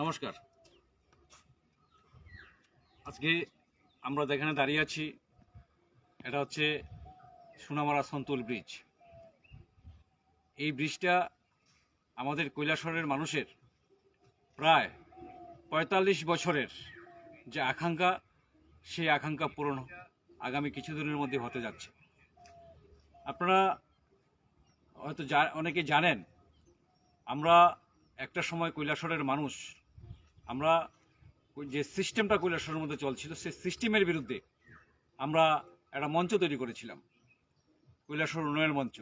নমস্কার। আজকে আমরা যেখানে দাঁড়িয়ে আছি, এটা হচ্ছে সোনামারা সন্তুল ব্রিজ। এই ব্রিজটা আমাদের কৈলাসরের মানুষের প্রায় পঁয়তাল্লিশ বছরের যে আকাঙ্ক্ষা, সেই আকাঙ্ক্ষা পূরণ আগামী কিছুদিনের মধ্যে হতে যাচ্ছে। আপনারা হয়তো অনেকে জানেন, আমরা একটা সময় কৈলাসরের মানুষ আমরা যে সিস্টেমটা কৈলাসরের মধ্যে চলছিল, সেই সিস্টেমের বিরুদ্ধে আমরা একটা মঞ্চ তৈরি করেছিলাম কৈলাসর উন্নয়ন মঞ্চ।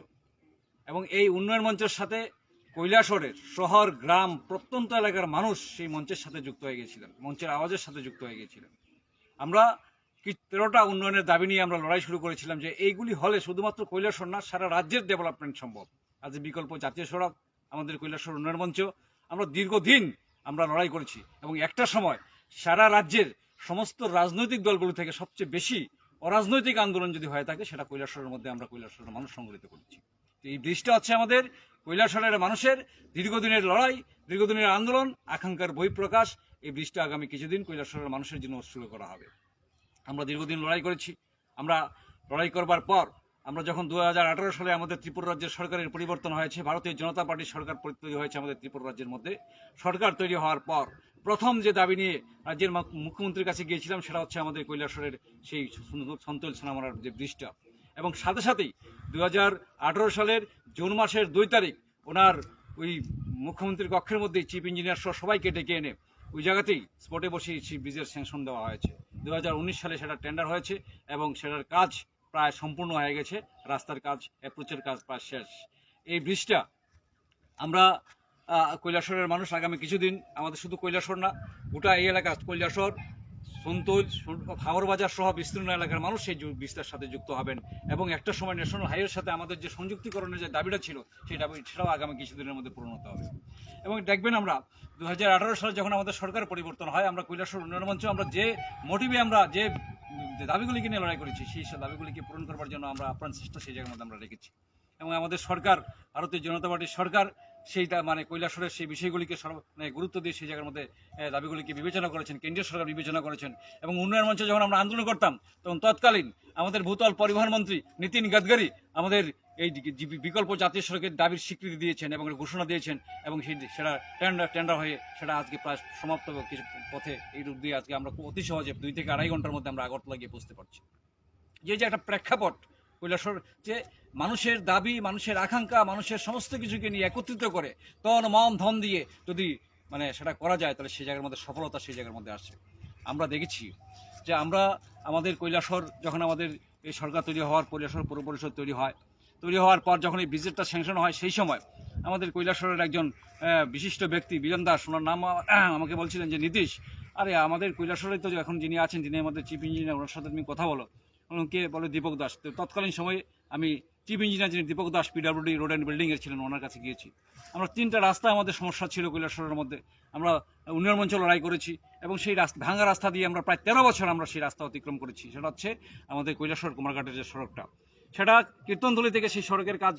এবং এই উন্নয়ন মঞ্চের সাথে কৈলাসরের শহর, গ্রাম, প্রত্যন্ত এলাকার মানুষ সেই মঞ্চের সাথে যুক্ত হয়ে গেছিলেন, মঞ্চের আওয়াজের সাথে যুক্ত হয়ে গিয়েছিলেন আমরা কি তেরোটা উন্নয়নের দাবি নিয়ে আমরা লড়াই শুরু করেছিলাম যে এইগুলি হলে শুধুমাত্র কৈলাসর না, সারা রাজ্যের ডেভেলপমেন্ট সম্ভব। আজ বিকল্প জাতীয় সড়ক, আমাদের কৈলাসর উন্নয়ন মঞ্চ। আমরা দীর্ঘদিন আমরা লড়াই করেছি। এবং একটা সময় সারা রাজ্যের সমস্ত রাজনৈতিক দলগুলো থেকে সবচেয়ে বেশি অরাজনৈতিক আন্দোলন যদি হয়ে থাকে, সেটা কৈলাসরের মধ্যে আমরা কৈলাসরের মানুষ সংগঠিত করেছি। তো এই ব্রিজটা হচ্ছে আমাদের কৈলাসরের মানুষের দীর্ঘদিনের লড়াই, দীর্ঘদিনের আন্দোলন, আকাঙ্ক্ষার বহিঃপ্রকাশ, এই ব্রিজটা আগামী কিছুদিন কৈলাসরের মানুষের জন্য উৎসর্গ করা হবে। আমরা দীর্ঘদিন লড়াই করেছি। আমরা লড়াই করবার পর আমরা যখন দু হাজার আঠেরো সালে আমাদের ত্রিপুরা রাজ্যের সরকারের পরিবর্তন হয়েছে, ভারতীয় জনতা পার্টির সরকার তৈরি হয়েছে আমাদের ত্রিপুরা রাজ্যের মধ্যে। সরকার তৈরি হওয়ার পর প্রথম যে দাবি নিয়ে রাজ্যের মুখ্যমন্ত্রীর কাছে গিয়েছিলাম, সেটা হচ্ছে আমাদের কৈলাসরের সেই সন্তোল সোনামারার যে ব্রিজটা। এবং সাথে সাথেই দু হাজার আঠেরো সালের জুন মাসের দুই তারিখ ওনার ওই মুখ্যমন্ত্রীর কক্ষের মধ্যেই চিফ ইঞ্জিনিয়ার সহ সবাইকে ডেকে এনে ওই জায়গাতেই স্পটে বসেই সেই ব্রিজের স্যাংশন দেওয়া হয়েছে। দু হাজার উনিশ সালে সেটা টেন্ডার হয়েছে এবং সেটার কাজ প্রায় সম্পূর্ণ হয়ে গেছে। রাস্তার কাজ অ্যাপ্রোচের কাজ প্রায় শেষ। এই ব্রিজটা আমরা কৈলাসরের মানুষ আগামী কিছুদিন, আমাদের শুধু কৈলাসর না, গোটা এই এলাকা কৈলাসর খাবার বাজার সহ বিস্তীর্ণ এলাকার মানুষ সেই বিস্তার সাথে যুক্ত হবেন। এবং একটা সময় ন্যাশনাল হাইওয়ের সাথে আমাদের যে সংযুক্তিকরণের যে দাবিটা ছিল সেই দাবি সেটাও আগামী কিছুদিনের মধ্যে পূরণ হতে হবে। এবং দেখবেন আমরা দু হাজার আঠারো সালে যখন আমাদের সরকার পরিবর্তন হয়, আমরা কৈলাসর উন্নয়ন মঞ্চ আমরা যে মোটিভে আমরা যে যে দাবিগুলিকে নিয়ে লড়াই করেছি, সেই দাবিগুলিকে পূরণ করবার জন্য আমরা আপ্রাণ চেষ্টা সেই জায়গার মধ্যে আমরা রেখেছি। এবং আমাদের সরকার, ভারতীয় জনতা পার্টির সরকার সেইটা মানে কৈলাসরের সেই বিষয়গুলিকে সর্ব মানে গুরুত্ব দিয়ে সেই জায়গার মধ্যে দাবিগুলিকে বিবেচনা করেছেন, কেন্দ্রীয় সরকার বিবেচনা করেছেন এবং উন্নয়ন মঞ্চে যখন আমরা আন্দোলন করতাম, তখন তৎকালীন আমাদের ভূতল পরিবহন মন্ত্রী নীতিন গাডকারি আমাদের এই বিকল্প জাতীয় সড়কের দাবির স্বীকৃতি দিয়েছেন এবং ঘোষণা দিয়েছেন এবং সেই সেটা টেন্ডার টেন্ডার হয়ে সেটা আজকে প্রায় সমাপ্ত কিছু পথে এই রূপ দিয়ে আজকে আমরা অতি সহজে দুই থেকে আড়াই ঘণ্টার মধ্যে আমরা আগরতলা গিয়ে বুঝতে পারছি। যে যে একটা প্রেক্ষাপট কৈলাসর যে মানুষের দাবি, মানুষের আকাঙ্ক্ষা, মানুষের সমস্ত কিছুকে নিয়ে একত্রিত করে তন মন ধন দিয়ে যদি মানে সেটা করা যায়, তাহলে সেই জায়গার মধ্যে সফলতা সেই জায়গার মধ্যে আসে আমরা দেখেছি যে আমরা আমাদের কৈলাসর যখন আমাদের এই সরকার তৈরি হওয়ার কৈলাসর পৌর পরিষদ তৈরি হয়, তৈরি হওয়ার পর যখন এই বিজেটটা স্যাংশন হয়, সেই সময় আমাদের কৈলাসরের একজন বিশিষ্ট ব্যক্তি বীরেন দাস, ওনার নাম আমাকে বলছিলেন যে, নীতিশ, আরে আমাদের কৈলাসরে তো এখন যিনি আছেন, যিনি আমাদের চিফ ইঞ্জিনিয়ার, ওনার সাথে তুমি কথা বলো। কে বলে দীপক দাস। তো তৎকালীন সময়ে আমি চিফ ইঞ্জিনিয়ার যিনি Dipak Das PWD road and building এর ছিলেন, ওনার কাছে গিয়েছি। আমরা তিনটা রাস্তা আমাদের সমস্যা ছিল কৈলাসরের মধ্যে। আমরা উন্নয়ন মঞ্চ লড়াই করেছি এবং সেই রাস্তা ভাঙা রাস্তা দিয়ে আমরা প্রায় তেরো বছর আমরা সেই রাস্তা অতিক্রম করেছি। সেটা হচ্ছে আমাদের কৈলাসর কুমারঘাটের যে সড়কটা। সেটা কীর্তনতলি থেকে সেই সড়কের কাজ,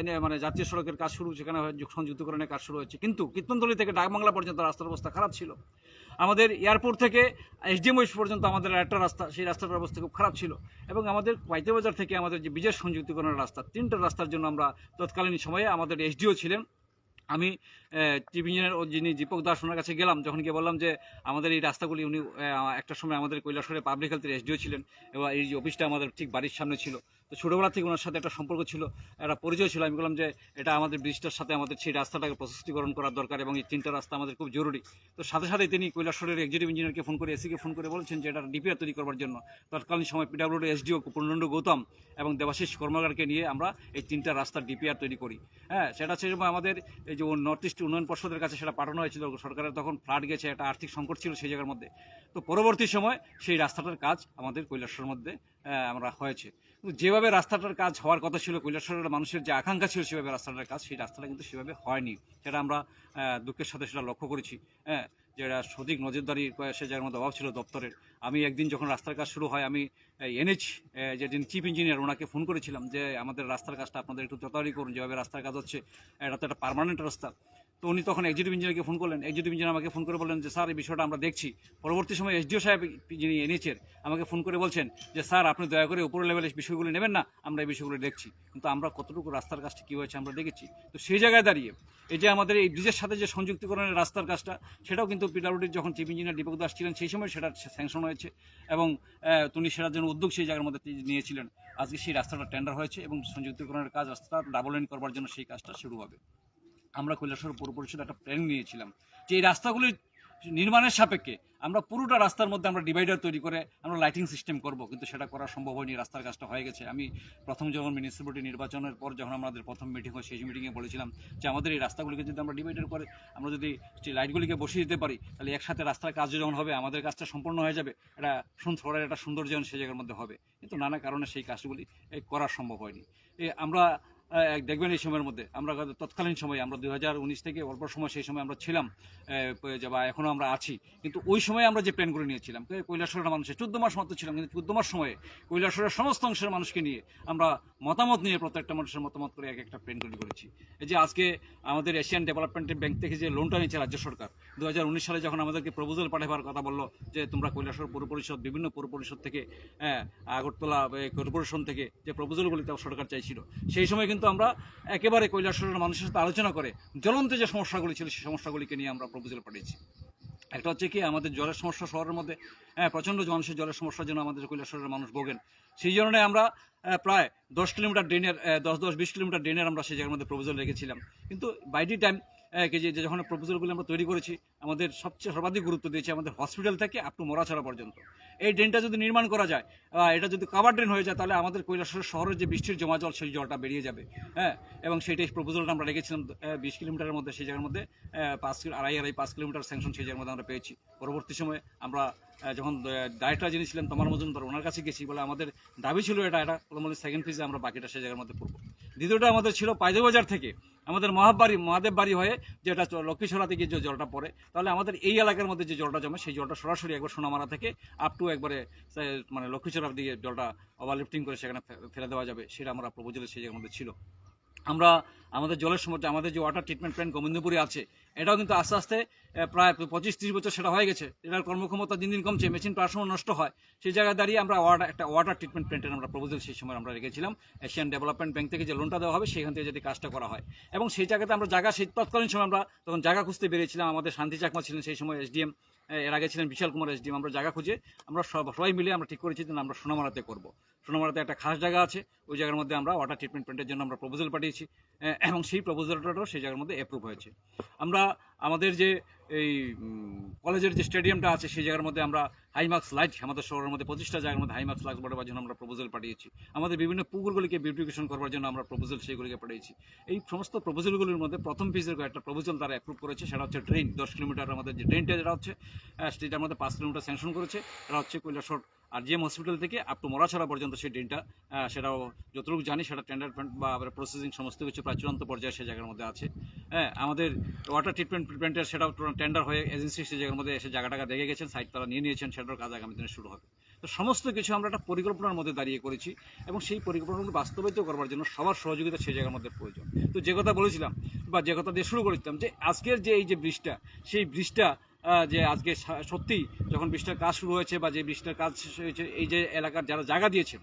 এনে মানে জাতীয় সড়কের কাজ শুরু সেখানে সংযুক্তকরণের কাজ শুরু হয়েছে। কিন্তু কীর্তনতলি থেকে ডাকবাংলা পর্যন্ত রাস্তার অবস্থা খারাপ ছিল। আমাদের এয়ারপোর্ট থেকে এসডিএম ওয়েস্ট পর্যন্ত আমাদের একটা রাস্তা, সেই রাস্তাটার অবস্থা খুব খারাপ ছিল। এবং আমাদের বাজার থেকে আমাদের যে বিজয় সংযুক্তিকরণের রাস্তা, তিনটা রাস্তার জন্য আমরা তৎকালীন সময়ে আমাদের এসডিও ছিলেন। আমি চিফ ইঞ্জিনিয়ার ও যিনি দীপক দাস ওনার কাছে গেলাম, যখন গিয়ে বললাম যে আমাদের এই রাস্তাগুলি উনি একটা সময় আমাদের কৈলাসরে পাবলিক হেলথের এসডিও ছিলেন এবং এই যে অফিসটা আমাদের ঠিক বাড়ির সামনে ছিল। তো ছোটোবেলা থেকে ওনার সাথে একটা সম্পর্ক ছিল, একটা পরিচয় ছিল। আমি বললাম যে এটা আমাদের ব্রিজটার সাথে আমাদের সেই রাস্তাটাকে প্রশস্তিকরণ করার দরকার এবং এই তিনটা রাস্তা আমাদের খুব জরুরি। তো সাথে সাথে তিনি কৈলাসরের এক্সিকিউটিভ ইঞ্জিনিয়ারকে ফোন করে এসিকে ফোন করে বলছেন যে এটা ডিপিআর তৈরি করবার জন্য। তৎকালীন সময় পিডাব্লিউডি এসডিও পূর্ণানন্দ গৌতম এবং দেবাশিস কর্মকারকে নিয়ে আমরা এই তিনটা রাস্তার ডিপিআর তৈরি করি। হ্যাঁ সেটা সেই সময় আমাদের এই যে নর্থ ইস্ট উন্নয়ন পর্ষদের কাছে সেটা পাঠানো হয়েছিল। সরকারের তখন ফ্লাড গেছে, একটা আর্থিক সংকট ছিল সেই জায়গার মধ্যে। তো পরবর্তী সময় সেই রাস্তাটার কাজ আমাদের কৈলাসরের মধ্যে আমরা হয়েছে। যেভাবে রাস্তাটার কাজ হওয়ার কথা ছিল কৈলাসরের মানুষের যে আকাঙ্ক্ষা ছিল সেভাবে রাস্তাটার কাজ, সেই রাস্তাটা কিন্তু সেভাবে হয়নি। সেটা আমরা দুঃখের সাথে সেটা লক্ষ্য করেছি হ্যাঁ? যেটা সঠিক নজরদারি সে যার মধ্যে অভাব ছিল দপ্তরের। আমি একদিন যখন রাস্তার কাজ শুরু হয়, আমি এনএচ যেদিন চিফ ইঞ্জিনিয়ার ওনাকে ফোন করেছিলাম যে আমাদের রাস্তার কাজটা আপনাদের একটু তদারকি করুন, যেভাবে রাস্তার কাজ হচ্ছে, এটা তো একটা পার্মানেন্ট রাস্তা। তো উনি তখন এক্সিকিউটিভ ইঞ্জিনিয়ারকে ফোন করলেন। এক্সিকিউটিভ ইঞ্জিনিয়ার আমাকে ফোন করে বললেন যে, স্যার, এই বিষয়টা আমরা দেখছি। পরবর্তী সময় এসডিও সাহেব যিনি এনেছেন আমাকে ফোন করে বলছেন যে, স্যার, আপনি দয়া করে উপর লেভেলে বিষয়গুলো নেবেন না, আমরা এই বিষয়গুলো দেখছি। কিন্তু আমরা কতটুকু রাস্তার কাজটা কী হয়েছে আমরা দেখেছি। তো সেই জায়গায় দাঁড়িয়ে এই যে আমাদের এই ব্রিজের সাথে যে সংযুক্তিকরণের রাস্তার কাজটা, সেটাও কিন্তু পিডাব্লিউডির যখন চিফ ইঞ্জিনিয়ার দীপক দাস ছিলেন, সেই সময় সেটা স্যাংশন হয়েছে এবং তিনি সেটার জন্য উদ্যোগ সেই জায়গার মধ্যে নিয়েছিলেন। আজকে সেই রাস্তাটা টেন্ডার হয়েছে এবং সংযুক্তিকরণের কাজ রাস্তা ডাবল লাইন করবার জন্য সেই কাজটা শুরু হবে। আমরা কৈলাসহর পৌর পরিষদ একটা প্ল্যান নিয়েছিলাম যে এই রাস্তাগুলি নির্মাণের সাপেক্ষে আমরা পুরোটা রাস্তার মধ্যে আমরা ডিভাইডার তৈরি করে আমরা লাইটিং সিস্টেম করব, কিন্তু সেটা করা সম্ভব হয়নি, রাস্তার কাজটা হয়ে গেছে। আমি প্রথম যখন মিউনিসিপ্যালিটি নির্বাচনের পর যখন আমাদের প্রথম মিটিং হয়, সেই মিটিংয়ে বলেছিলাম যে আমাদের এই রাস্তাগুলিকে যদি আমরা ডিভাইডার করে, আমরা যদি সেই লাইটগুলিকে বসিয়ে দিতে পারি, তাহলে একসাথে রাস্তার কাজ যখন হবে, আমাদের কাজটা সম্পূর্ণ হয়ে যাবে। এটা সুন্দর একটা সৌন্দর্য সেই জায়গার মধ্যে হবে। কিন্তু নানা কারণে সেই কাজগুলি করা সম্ভব হয়নি। আমরা দেখবেন এই সময়ের মধ্যে। আমরা তৎকালীন সময়ে আমরা দু হাজার উনিশ থেকে অল্প সময় সেই সময় আমরা ছিলাম বা এখনও আমরা আছি। কিন্তু ওই সময় আমরা যে প্ল্যানগুলো নিয়েছিলাম কে- কৈলাসহরের মানুষের চোদ্দ মাস মাত্র ছিলাম কিন্তু চোদ্দ মাস সময়ে কৈলাসহরের সমস্ত অংশের মানুষকে নিয়ে আমরা মতামত নিয়ে প্রত্যেকটা মানুষের মতামত করে এক একটা প্ল্যান তৈরি করেছি। এই যে আজকে আমাদের এশিয়ান ডেভেলপমেন্ট ব্যাংক থেকে যে লোনটা নিয়েছে রাজ্য সরকার দু হাজার উনিশ সালে যখন আমাদেরকে প্রপোজাল পাঠাবার কথা বলল যে তোমরা কৈলাসহর পৌর পরিষদ বিভিন্ন পৌর পরিষদ থেকে হ্যাঁ, আগরতলা কর্পোরেশন থেকে যে প্রপোজালগুলি সরকার চাইছিল সেই সময় কিন্তু আমরা একেবারে কৈলাসহরের মানুষের সাথে আলোচনা করে জ্বলন্ত যে সমস্যাগুলি ছিল, সেই সমস্যাগুলিকে নিয়ে আমরা প্রপোজাল পাঠিয়েছি। একটা হচ্ছে কি, আমাদের জলের সমস্যা শহরের মধ্যে হ্যাঁ প্রচণ্ড মানুষের জলের সমস্যার জন্য আমাদের কৈলাসহরের মানুষ ভোগেন। সেই জন্য আমরা প্রায় দশ কিলোমিটার ড্রেনের দশ দশ, বিশ কিলোমিটার ড্রেনের আমরা সেই জায়গার মধ্যে প্রপোজাল রেখেছিলাম। কিন্তু বাইডি টাইম যে যখন প্রপোজালগুলো আমরা তৈরি করেছি, আমাদের সবচেয়ে সর্বাধিক গুরুত্ব দিয়েছি আমাদের হসপিটাল থেকে আপ টু মরাছড়া পর্যন্ত। এই ড্রেনটা যদি নির্মাণ করা যায় এটা যদি কাভার ড্রেন হয়ে যায়, তাহলে আমাদের কৈলাসহর শহরের যে বৃষ্টির জমা জল, সেই জলটা বেরিয়ে যাবে। হ্যাঁ এবং সেইটাই প্রপোজালটা আমরা রেখেছিলাম বিশ কিলোমিটারের মধ্যে, সেই জায়গার মধ্যে পাঁচ আড়াই আড়াই পাঁচ কিলোমিটার স্যাংশন সেই জায়গার মধ্যে আমরা পেয়েছি। পরবর্তী সময়ে আমরা যখন ডাইরেক্টর যিনি ছিলেন, তোমার মজুমদার, ওনার কাছে গেছি বলে আমাদের দাবি ছিল এটা এটা সেকেন্ড ফেজে আমরা বাকিটা সেই জায়গার মধ্যে পড়ব দ্বিতীয়টা আমাদের ছিল পাইজবাজার থেকে আমাদের মহাবাড়ি মহাদেব বাড়ি হয়ে যেটা লক্ষ্মীছড়া থেকে যে জলটা পড়ে। তাহলে আমাদের এই এলাকার মধ্যে যে জলটা জমে, সেই জলটা সরাসরি একবার সোনামারা থেকে আপ টু একবারে মানে লক্ষ্মীছড়া দিকে জলটা ওভারলিফটিং করে সেখানে ফেলে দেওয়া যাবে, সেটা আমরা প্রপোজালে সেই জায়গার মধ্যে ছিল। আমরা আমাদের জলের সমস্যা আমাদের যে ওয়াটার ট্রিটমেন্ট প্ল্যান্ট গোবিন্দপুরে আছে, এটাও কিন্তু আস্তে আস্তে প্রায় পঁচিশ ত্রিশ বছর সেটা হয়ে গেছে। এটার কর্মক্ষমতা দিন দিন কমছে মেশিন প্রায় সময় নষ্ট হয়। সেই জায়গায় দাঁড়িয়ে আমরা ওয়াটার একটা ওয়াটার ট্রিটমেন্ট প্ল্যান্টের আমরা প্রপোজাল সেই সময় আমরা রেখেছিলাম। এশিয়ান ডেভেলপমেন্ট ব্যাংক থেকে যে লোনটা দেওয়া হবে, সেখান থেকে যদি কাজটা করা হয়। এবং সেই জায়গাতে আমরা জায়গা সেই তৎকালীন সময় আমরা তখন জায়গা খুঁজতে বেরিয়েছিলাম। আমাদের শান্তি চাকমা ছিলেন সেই সময় এসডিএম এর আগে ছিলেন বিশাল কুমার এসডিএম আমরা জায়গা খুঁজে আমরা সব- সবাই মিলে আমরা ঠিক করেছি যে আমরা সোনামারাতে করব। সোনামারাতে একটা খাস জায়গা আছে, ওই জায়গার মধ্যে আমরা ওয়াটার ট্রিটমেন্ট প্ল্যান্টের জন্য আমরা প্রপোজাল পাঠিয়েছি এবং সেই প্রপোজালটাও সেই জায়গার মধ্যে অ্যাপ্রুভ হয়েছে। আমরা আমাদের যে এই কলেজের যে স্টেডিয়ামটা আছে, সেই জায়গার মধ্যে আমরা হাইমার্কস লাইট আমাদের শহরের মধ্যে পঁচিশটা জায়গার মধ্যে হাইমার্কস লাইট বসাবার জন্য আমরা প্রপোজাল পাঠিয়েছি। আমাদের বিভিন্ন পুকুরগুলিকে বিউটিফিকেশন করবার জন্য আমরা প্রপোজাল সেইগুলিকে পাঠিয়েছি। এই সমস্ত প্রপোজালগুলির মধ্যে প্রথম ফিজের একটা প্রপোজাল তারা অ্যাপ্রুভ করেছে, সেটা হচ্ছে ট্রেন দশ কিলোমিটার আমাদের যে ট্রেনটা যেটা হচ্ছে সেটার মধ্যে পাঁচ কিলোমিটার স্যাংশন করেছে, এটা হচ্ছে কৈলাসর আর জিএম হসপিটাল থেকে আপ টু মরাছড়া পর্যন্ত সেই ট্রেনটা আহ, সেটাও যতটুকু জানি সেটা টেন্ডার বা প্রসেসিং সমস্ত কিছু প্রায় চূড়ান্ত পর্যায়ে সেই জায়গার মধ্যে আছে। হ্যাঁ আমাদের ওয়াটার ট্রিটমেন্ট প্ল্যান্টের সেটাও টেন্ডার হয়ে এজেন্সি সেই জায়গার মধ্যে এসে জায়গাটাকে দেখে গেছেন সাইট তারা নিয়ে নিয়েছেন সেটার কাজ আগামী দিনে শুরু হবে। তো সমস্ত কিছু আমরা একটা পরিকল্পনার মধ্যে দাঁড়িয়ে করেছি এবং সেই পরিকল্পনাগুলো বাস্তবায়িত করবার জন্য সবার সহযোগিতা সেই জায়গার মধ্যে প্রয়োজন। তো যে কথা বলেছিলাম বা যে কথা দিয়ে শুরু করেছিলাম যে আজকের যে এই যে ব্রিজটা সেই ব্রিজটা যে আজকে সত্যি যখন ব্রিজটার কাজ শুরু হয়েছে বা যে ব্রিজটার কাজ শেষ হয়েছে, এই যে এলাকার যারা জায়গা দিয়েছে,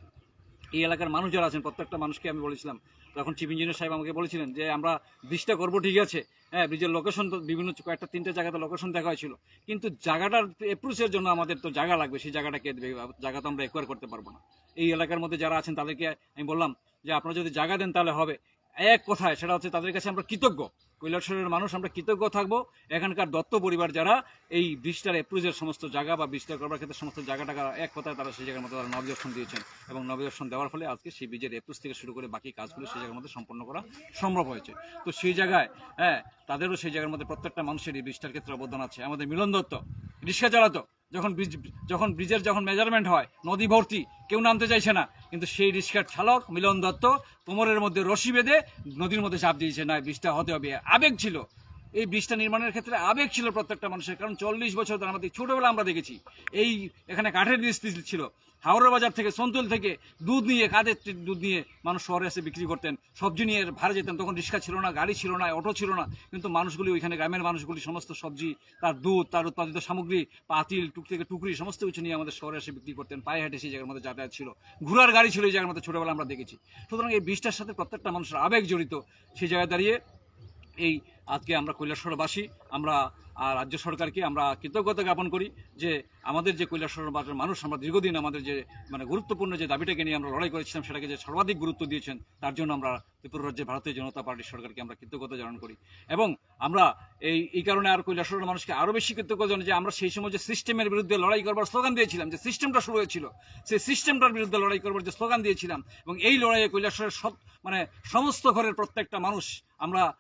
এই এলাকার মানুষ যারা আছেন, প্রত্যেকটা মানুষকে আমি বলেছিলাম। তখন চিফ ইঞ্জিনিয়ার সাহেব আমাকে বলেছিলেন যে, আমরা ব্রিজটা করব, ঠিক আছে। হ্যাঁ ব্রিজের লোকেশন তো বিভিন্ন কয়েকটা, তিনটে জায়গাতে লোকেশন দেখা হয়েছিল। কিন্তু জায়গাটার এপ্রুচের জন্য আমাদের তো জায়গা লাগবে, সেই জায়গাটা কে দেবে? জায়গা তো আমরা একোয়ার করতে পারব না। এই এলাকার মধ্যে যারা আছেন, তাদেরকে আমি বললাম যে, আপনারা যদি জায়গা দেন, তাহলে হবে। এক কথায়, সেটা হচ্ছে তাদের কাছে আমরা কৃতজ্ঞ। কৈলাসরের মানুষ, আমরা কৃতজ্ঞ থাকব। এখানকার দত্ত পরিবার যারা এই ব্রিজটার এপ্রুজের সমস্ত জায়গা বা ব্রিজটা করবার ক্ষেত্রে সমস্ত জায়গা টাকা এক কথায় তারা সেই জায়গার মধ্যে তারা নবদর্শন দিয়েছেন এবং নবদর্শন দেওয়ার ফলে আজকে সেই বীজের এপ্রুজ থেকে শুরু করে বাকি কাজগুলো সেই জায়গার মধ্যে সম্পন্ন করা সম্ভব হয়েছে। তো সেই জায়গায় হ্যাঁ তাদেরও সেই জায়গার মধ্যে প্রত্যেকটা মানুষের এই ব্রিজটার ক্ষেত্রে অবদান আছে। আমাদের মিলন দত্ত রিক্সা চালাতো যখন ব্রিজ যখন ব্রিজের যখন মেজারমেন্ট হয়, নদী ভর্তি, কেউ নামতে চাইছে না। কিন্তু সেই রিক্সার চালক মিলন দত্ত কোমরের মধ্যে রশি বেঁধে নদীর মধ্যে চাপ দিয়েছে। না ব্রিজটা হতে হবে। আবেগ ছিল। এই ব্রিজটা নির্মাণের ক্ষেত্রে আবেগ ছিল প্রত্যেকটা মানুষের। কারণ চল্লিশ বছর ধরে আমাদের ছোটবেলা আমরা দেখেছি, এই এখানে কাঠের ব্রিজ ছিল। হাওড়া বাজার থেকে, সন্তুল থেকে দুধ নিয়ে কাঁধের দুধ নিয়ে মানুষ শহরে এসে বিক্রি করতেন? সবজি নিয়ে ভাড়া যেতেন, তখন রিক্সা ছিল না, গাড়ি ছিল না, অটো ছিল না। কিন্তু মানুষগুলি ওইখানে, গ্রামের মানুষগুলি সমস্ত সবজি, তার দুধ, তার উৎপাদিত সামগ্রী, পাতিল, টুক থেকে টুকরি, সমস্ত কিছু নিয়ে আমাদের শহরে এসে বিক্রি করতেন। পায়ে হেঁটে সেই জায়গার মধ্যে যাতায়াত ছিল। ঘোড়ার গাড়ি ছিল এই জায়গার মধ্যে ছোটবেলা আমরা দেখেছি। সুতরাং এই বৃষ্টার সাথে প্রত্যেকটা মানুষের আবেগ জড়িত। সেই জায়গায় দাঁড়িয়ে এই আজকে আমরা কৈলাসহরবাসী, আমরা আর রাজ্য সরকারকে আমরা কৃতজ্ঞতা জ্ঞাপন করি যে আমাদের যে কৈলাসহরবাসীর মানুষ, আমরা দীর্ঘদিন আমাদের যে মানে গুরুত্বপূর্ণ যে দাবিটাকে নিয়ে আমরা লড়াই করেছিলাম, সেটাকে যে সর্বাধিক গুরুত্ব দিয়েছেন, তার জন্য আমরা ত্রিপুরা রাজ্যে ভারতীয় জনতা পার্টির সরকারকে আমরা কৃতজ্ঞতা জানান করি। এবং আমরা এই এই কারণে আর কৈলাসহরের মানুষকে আরও বেশি কৃতজ্ঞতা জানাই যে আমরা সেই সময় যে সিস্টেমের বিরুদ্ধে লড়াই করবার স্লোগান দিয়েছিলাম, যে সিস্টেমটা শুরু হয়েছিল, সেই সিস্টেমটার বিরুদ্ধে লড়াই করবার যে স্লোগান দিয়েছিলাম, এবং এই লড়াইয়ে কৈলাসহরের সব মানে সমস্ত ঘরের প্রত্যেকটা মানুষ আমরা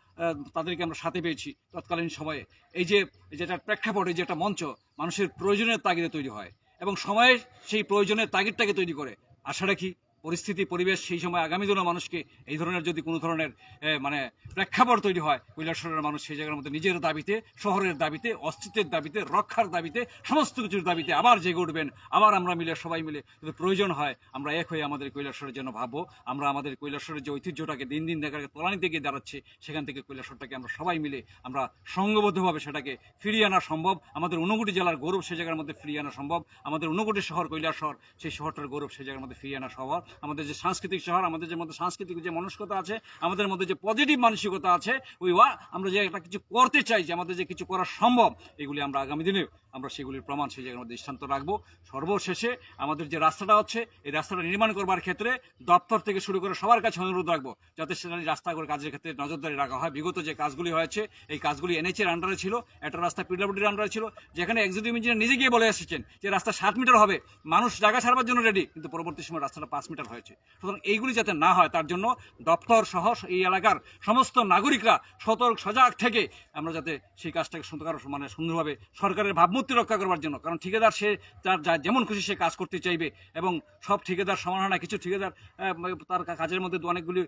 তাদেরকে আমরা সাথে পেয়েছি তৎকালীন সময়ে। এই যে যেটা প্রেক্ষাপটে যেটা মঞ্চ, মানুষের প্রয়োজনের তাগিদে তৈরি হয় এবং সময়ের সেই প্রয়োজনের তাগিদটাকে তৈরি করে। আশা কি পরিস্থিতি, পরিবেশ সেই সময় আগামী দিনের মানুষকে এই ধরনের যদি কোনো ধরনের মানে প্রেক্ষাপট তৈরি হয় কৈলাসরের মানুষ সেই জায়গার মধ্যে নিজের দাবিতে, শহরের দাবিতে, অস্তিত্বের দাবিতে, রক্ষার দাবিতে, সমস্ত কিছুর দাবিতে আবার জেগে উঠবেন, আবার আমরা মিলে, সবাই মিলে যদি প্রয়োজন হয়, আমরা এক হয়ে আমাদের কৈলাসরের জন্য ভাববো, আমরা আমাদের কৈলাসরের যে ঐতিহ্যটাকে দিন দিন দেখা, তলানিতে গিয়ে দাঁড়াচ্ছে, সেখান থেকে কৈলাসরটাকে আমরা সবাই মিলে আমরা সংঘবদ্ধভাবে সেটাকে ফিরিয়ে আনা সম্ভব, আমাদের ঊনকোটি জেলার গৌরব সেই জায়গার মধ্যে ফিরিয়ে আনা সম্ভব, আমাদের ঊনকোটি শহর কৈলাসহর সেই শহরটার গৌরব সেই জায়গার মধ্যে ফিরিয়ে আনা সম্ভব আমাদের যে সাংস্কৃতিক শহর, আমাদের যে মধ্যে সাংস্কৃতিক যে মনস্কতা আছে, আমাদের মধ্যে যে পজিটিভ মানসিকতা আছে, ওই ওয়া- আমরা যে একটা কিছু করতে চাই, যে আমাদের যে কিছু করা সম্ভব, এগুলি আমরা আগামী দিনে আমরা সেগুলির প্রমাণ সেই জায়গার মধ্যে দৃষ্টান্ত রাখব। সর্বশেষে আমাদের যে রাস্তাটা হচ্ছে, এই রাস্তাটা নির্মাণ করবার ক্ষেত্রে দপ্তর থেকে শুরু করে সবার কাছে অনুরোধ রাখব, যাতে সেটা রাস্তা করে কাজের ক্ষেত্রে নজরদারি রাখা হয়। বিগত যে কাজগুলি হয়েছে, এই কাজগুলি এনএচের আন্ডারে ছিল, একটা রাস্তা পিডব্লিউডির আন্ডারে ছিল, যেখানে এক্সিকিউটিভ ইঞ্জিনিয়ার নিজে গিয়ে বলে এসেছেন যে রাস্তা সাত মিটার হবে, মানুষ জায়গা ছাড়বার জন্য রেডি কিন্তু পরবর্তী সময় রাস্তাটা পাঁচ মিটার হয়েছে। সুতরাং এইগুলি যাতে না হয়, তার জন্য দপ্তর সহ এই এলাকার সমস্ত নাগরিকরা সতর্ক, সজাগ থেকে আমরা যাতে সেই কাজটাকে সুন্দর মানে সুন্দরভাবে সরকারের ভাবমূর্তি রক্ষা করবার জন্য, কারণ ঠিকাদার সে তার যা যেমন খুশি সে কাজ করতে চাইবে এবং সব ঠিকাদার সমান হয় না, কিছু ঠিকাদার তার কাজের মধ্যে অনেকগুলি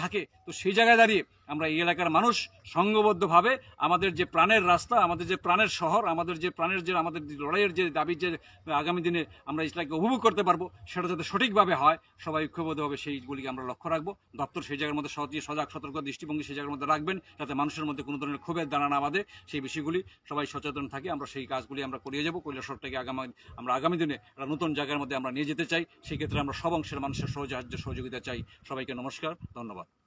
থাকে, তো সেই জায়গায় দাঁড়িয়ে আমরা এই এলাকার মানুষ সংঘবদ্ধভাবে আমাদের যে প্রাণের রাস্তা, আমাদের যে প্রাণের শহর, আমাদের যে প্রাণের যে, আমাদের লড়াইয়ের যে দাবি যে আগামী দিনে আমরা ইসলামকে উপভোগ করতে পারব, সেটা যাতে সঠিকভাবে হয়, সবাই ঐক্যবদ্ধ হবে সেইগুলিকে আমরা লক্ষ্য রাখব। দপ্তর সেই জায়গার মধ্যে সহজে সজাগ, সতর্ক, দৃষ্টিভঙ্গি সেই জায়গার মধ্যে রাখবেন, যাতে মানুষের মধ্যে কোনো ধরনের ক্ষোভের দানা না বাঁধে। সেই বিষয়গুলি সবাই সচেতন থাকি, আমরা সেই কাজগুলি আমরা করিয়ে যাব। কৈলাসরটাকে আগামী, আমরা আগামী দিনে একটা নতুন জায়গার মধ্যে আমরা নিয়ে যেতে চাই। সেক্ষেত্রে আমরা সব অংশের মানুষের সহযোগিতা চাই। সবাইকে নমস্কার, ধন্যবাদ।